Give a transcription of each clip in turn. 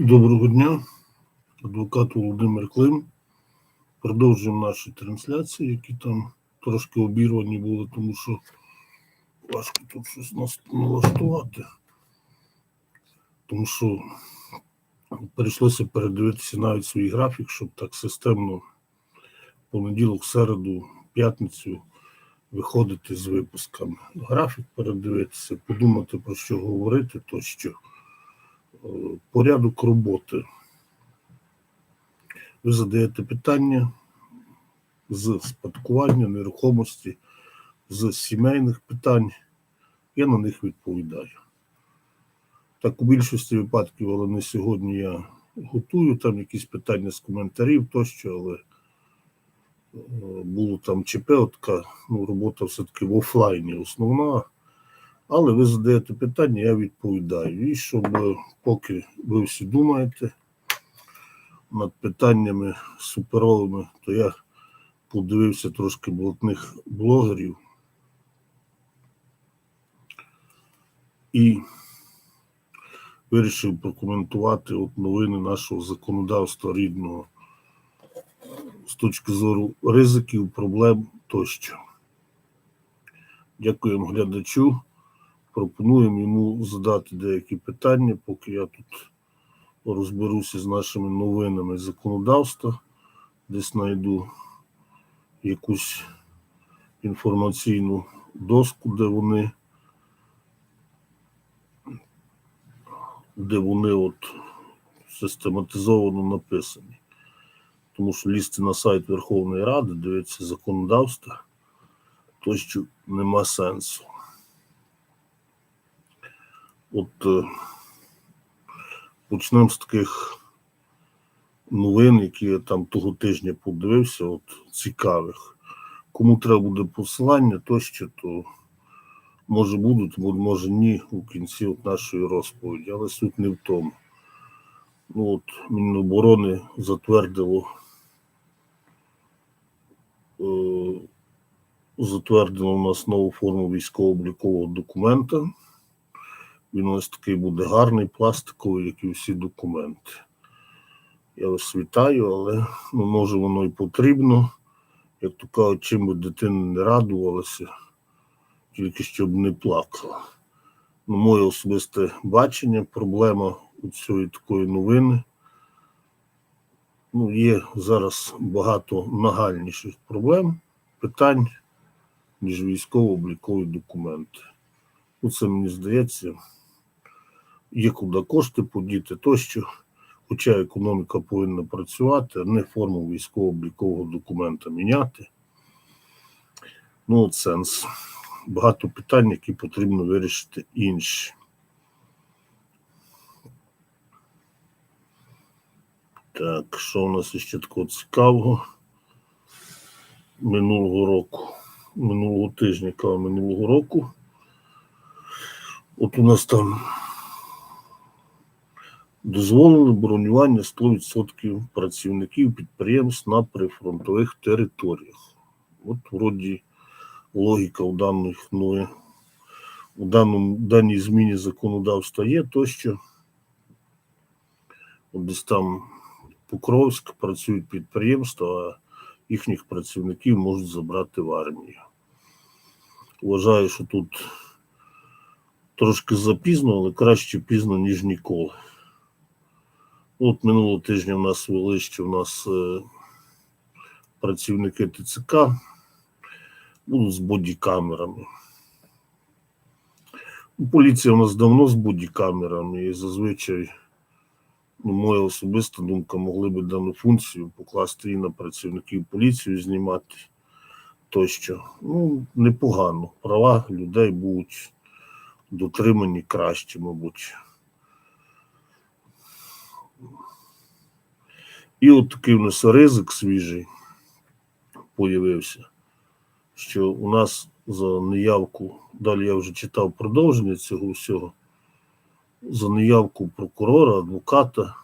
Доброго дня, адвокат Володимир Клим. Продовжуємо наші трансляції, які там трошки обірвані були, тому що важко тут щось налаштувати. Тому що прийшлося передивитися навіть свій графік, щоб так системно понеділок, середу, п'ятницю виходити з випусками. Графік передивитися, подумати про що говорити тощо. Порядок роботи. Ви задаєте питання з спадкування, нерухомості, з сімейних питань. Я на них відповідаю. Так, у більшості випадків, але не сьогодні я готую там якісь питання з коментарів тощо, але е, було там ЧП, от ну, робота все-таки в офлайні основна. Але ви задаєте питання, я відповідаю. І щоб поки ви всі думаєте над питаннями суперовими, то я подивився трошки блатних блогерів і вирішив прокоментувати от новини нашого законодавства рідного з точки зору ризиків, проблем тощо. Дякуємо глядачу. Пропонуємо йому задати деякі питання, поки я тут розберуся з нашими новинами законодавства, десь знайду якусь інформаційну доску, де вони, де вони от систематизовано написані. Тому що лізти на сайт Верховної Ради, дивитися законодавство, то що нема сенсу. От е, почнемо з таких новин, які я там того тижня подивився, от цікавих. Кому треба буде посилання тощо, то може будуть, може ні у кінці от нашої розповіді, але суть не в тому. Ну от Міноборони затвердило е, затвердило у нас нову форму військово-облікового документа. Він ось такий буде гарний, пластиковий, як і всі документи. Я вас вітаю, але ну, може воно і потрібно. Як то кажуть, чим би дитина не радувалася, тільки щоб не плакала. Ну, Моє особисте бачення, проблема у цієї такої новини. Ну, Є зараз багато нагальніших проблем, питань, ніж військово-облікові документи. Ну, Це мені здається є куди кошти подіти тощо. Хоча економіка повинна працювати, а не форму військово-облікового документа міняти. Ну, от сенс. Багато питань, які потрібно вирішити інші. Так, що у нас ще такого цікавого? Минулого року, минулого тижня, минулого року. От у нас там Дозволено бронювання 100% працівників підприємств на прифронтових територіях. От вроді логіка у даних ну, у даному даній зміні законодавства є тощо. От десь там Покровськ працюють підприємства, а їхніх працівників можуть забрати в армію. Вважаю, що тут трошки запізно, але краще пізно, ніж ніколи. От минулого тижня в нас вели, що в нас е, працівники ТЦК будуть з бодікамерами. Ну, поліція у нас давно з бодікамерами, і зазвичай, ну, моя особиста думка, могли би дану функцію покласти і на працівників поліції знімати тощо. Ну, непогано. Права людей будуть дотримані краще, мабуть. І от такий у нас ризик свіжий появився, що у нас за неявку, далі я вже читав продовження цього всього, за неявку прокурора, адвоката,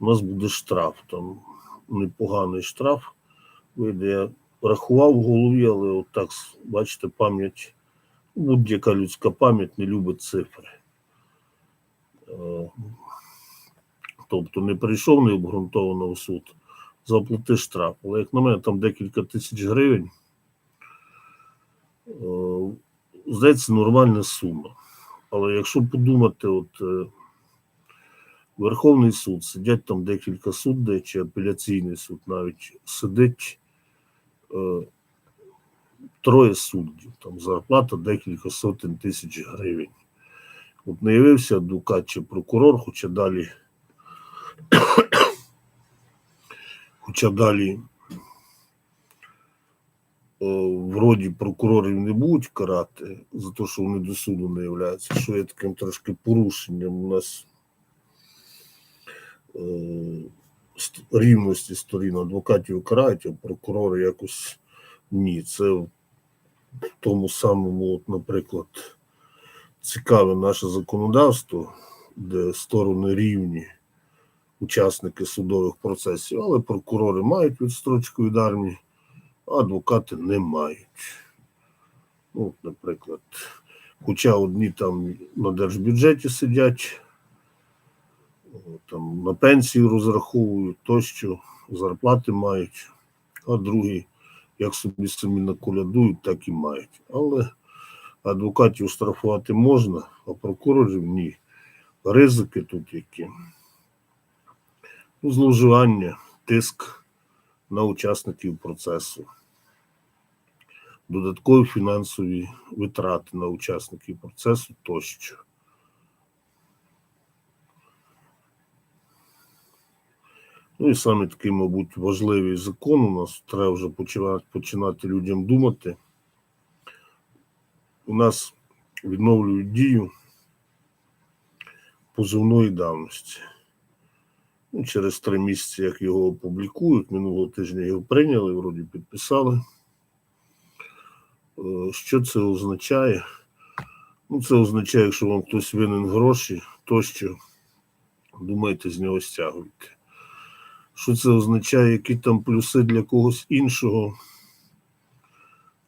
у нас буде штраф. Там непоганий штраф. Вийде, я рахував в голові, але от так, бачите, пам'ять, будь-яка людська пам'ять не любить цифри. Тобто не прийшов необґрунтовано в суд, заплати штраф. Але як на мене, там декілька тисяч гривень. Е, Здається, нормальна сума. Але якщо подумати, от е, Верховний суд, сидять там декілька суддей, чи апеляційний суд навіть сидить е, троє суддів, там зарплата декілька сотень тисяч гривень. От не явився адвокат чи прокурор, хоча далі, хоча далі вроді прокурорів не будуть карати за те, що вони до суду не являються, що є таким трошки порушенням у нас е, рівності сторін адвокатів карають, а прокурори якось ні. Це в тому самому, от, наприклад, цікаве наше законодавство, де сторони рівні учасники судових процесів, але прокурори мають відстрочку від армії, а адвокати не мають. Ну, от, наприклад, хоча одні там на держбюджеті сидять, там на пенсію розраховують тощо, зарплати мають, а другі, як собі самі наколядують, так і мають. Але адвокатів штрафувати можна, а прокурорів ні. Ризики тут які. Зловживання, тиск на учасників процесу, додаткові фінансові витрати на учасників процесу тощо. Ну і саме такий, мабуть, важливий закон у нас треба вже починати, починати людям думати. У нас відновлюють дію позовної давності. Через три місяці, як його опублікують, минулого тижня його прийняли, вроді підписали. Е, Що це означає? Ну, це означає, якщо вам хтось винен гроші, то що думаєте, з нього стягуєте. Що це означає, які там плюси для когось іншого?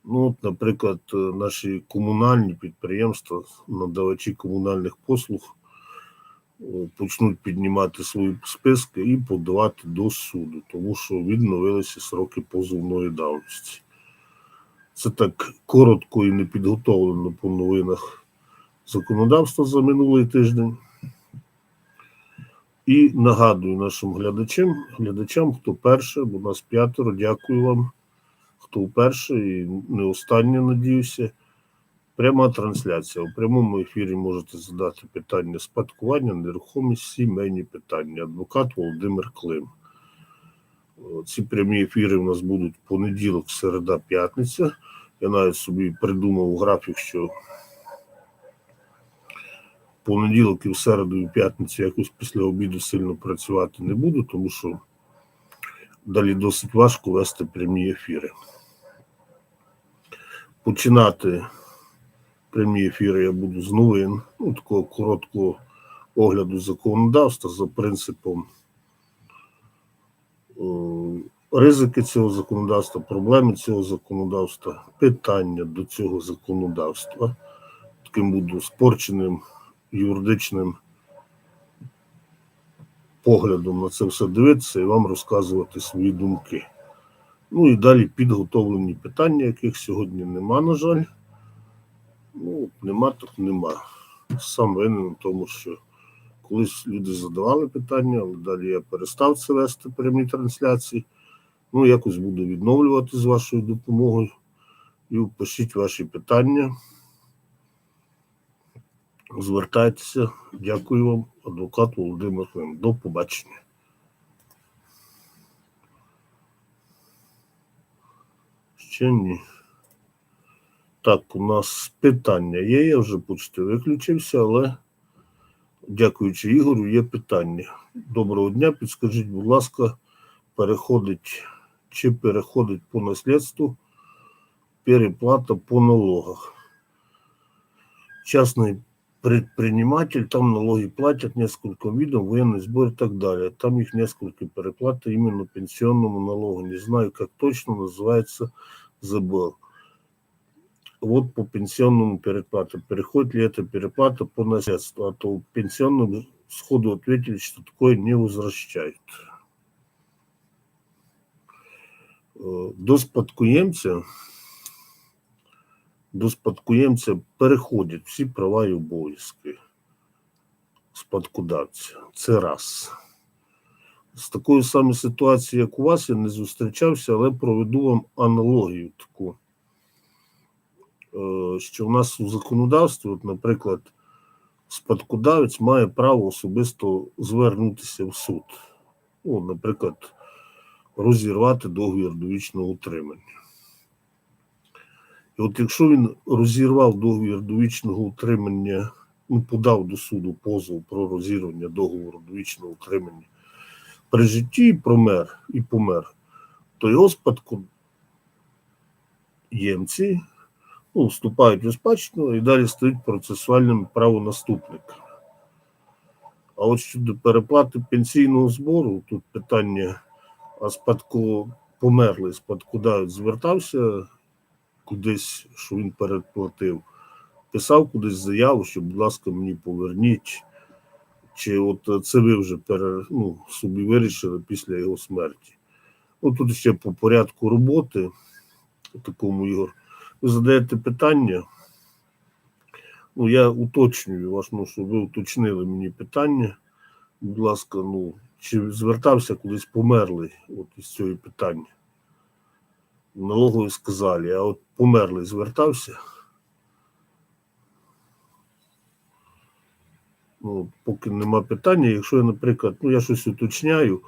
Ну, от, наприклад, е, наші комунальні підприємства, надавачі комунальних послуг почнуть піднімати свої списки і подавати до суду, тому що відновилися сроки позовної давності. Це так коротко і не підготовлено по новинах законодавства за минулий тиждень. І нагадую нашим глядачам, глядачам, хто перше, бо нас п'ятеро, дякую вам, хто вперше і не останнє, надіюся. Пряма трансляція. У прямому ефірі можете задати питання спадкування, нерухомість, сімейні питання. Адвокат Володимир Клим. Ці прямі ефіри у нас будуть понеділок, середа, п'ятниця. Я навіть собі придумав графік, що понеділок і в середу і в п'ятницю якось після обіду сильно працювати не буду, тому що далі досить важко вести прямі ефіри. Починати прямі ефіри я буду з новин, ну, такого короткого огляду законодавства за принципом о, ризики цього законодавства, проблеми цього законодавства, питання до цього законодавства. Таким буду спорченим юридичним поглядом на це все дивитися і вам розказувати свої думки. Ну і далі підготовлені питання, яких сьогодні нема, на жаль. Ну, нема, так нема. Сам винен в тому, що колись люди задавали питання, але далі я перестав це вести прямі трансляції. Ну, якось буду відновлювати з вашою допомогою. І пишіть ваші питання. Звертайтеся. Дякую вам, адвокат Володимир Клим. До побачення. Ще ні. Так, у нас питання є. Я вже почти виключився, але дякуючи Ігорю, є питання. Доброго дня. Підскажіть, будь ласка, переходить чи переходить по наслідству переплата по налогах. Частный предприниматель, там налоги платят несколько видов, военный сбор и так далее. Там их несколько переплаты именно пенсионному налогу. Не знаю, как точно называется, забыл. Вот по пенсионному переплате. Переходит ли эта переплата по наследству? А то пенсионным сходу ответили, что такое не возвращают. До спадкоємця, до спадкоємця переходять всі права і обов'язки спадкодавця. Це раз. З такою самою ситуацією, як у вас, я не зустрічався, але проведу вам аналогію таку. Е, Що в нас у законодавстві, от, наприклад, спадкодавець має право особисто звернутися в суд. Ну, наприклад, розірвати договір довічного утримання. І от якщо він розірвав договір довічного утримання, ну, подав до суду позов про розірвання договору довічного утримання при житті промер і помер, то його спадкоємці ну, вступають у спадщину і далі стають процесуальним правонаступниками. А от щодо переплати пенсійного збору, тут питання, а спадко померлий спадкодавець звертався кудись, що він передплатив, писав кудись заяву, що, будь ласка, мені поверніть. Чи от це ви вже пере, ну, собі вирішили після його смерті? Ну тут ще по порядку роботи, такому Ігор, ви задаєте питання. Ну, я уточнюю вас, ну, щоб ви уточнили мені питання. Будь ласка, ну, чи звертався кудись померлий от із цього питання? Налогові сказали, а от померлий звертався. Ну, поки нема питання, якщо я, наприклад, ну я щось уточняю,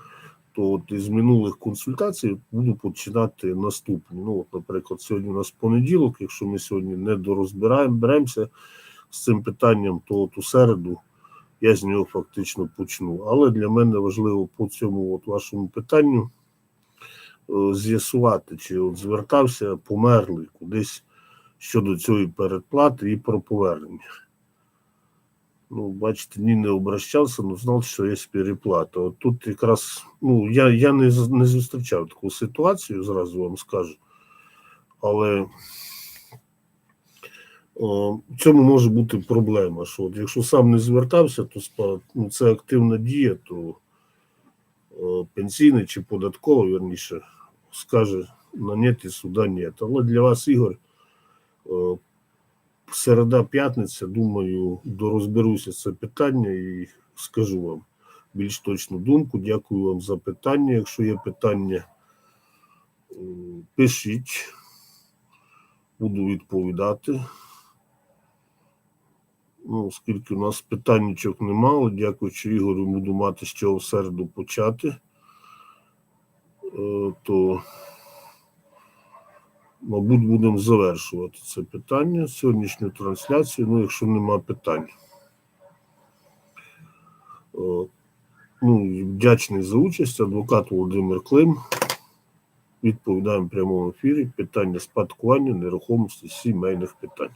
то от із минулих консультацій буду починати наступні. Ну, от, наприклад, сьогодні у нас понеділок, якщо ми сьогодні не дорозбираємо, з цим питанням, то от у середу я з нього фактично почну. Але для мене важливо по цьому от вашому питанню е, з'ясувати, чи от звертався померлий кудись щодо цієї передплати і про повернення. Ну, бачите, ні не обращався, але знав, що є переплата. От тут якраз, ну, я, я не, не зустрічав таку ситуацію, зразу вам скажу. Але о, в цьому може бути проблема, що от якщо сам не звертався, то спа- ну, це активна дія, то о, пенсійний чи податковий, верніше, скаже на нет і суда нет. Але для вас, Ігор, о, середа, п'ятниця, думаю, дорозберуся це питання і скажу вам більш точну думку. Дякую вам за питання. Якщо є питання, пишіть, буду відповідати. Ну, оскільки у нас питаннячок немало, дякуючи Ігорю, буду мати з чого середу почати, Е, то мабуть, будемо завершувати це питання, сьогоднішню трансляцію, ну, якщо нема питань. Е, Ну, вдячний за участь, адвокат Володимир Клим. Відповідаємо в прямому ефірі питання спадкування нерухомості сімейних питань.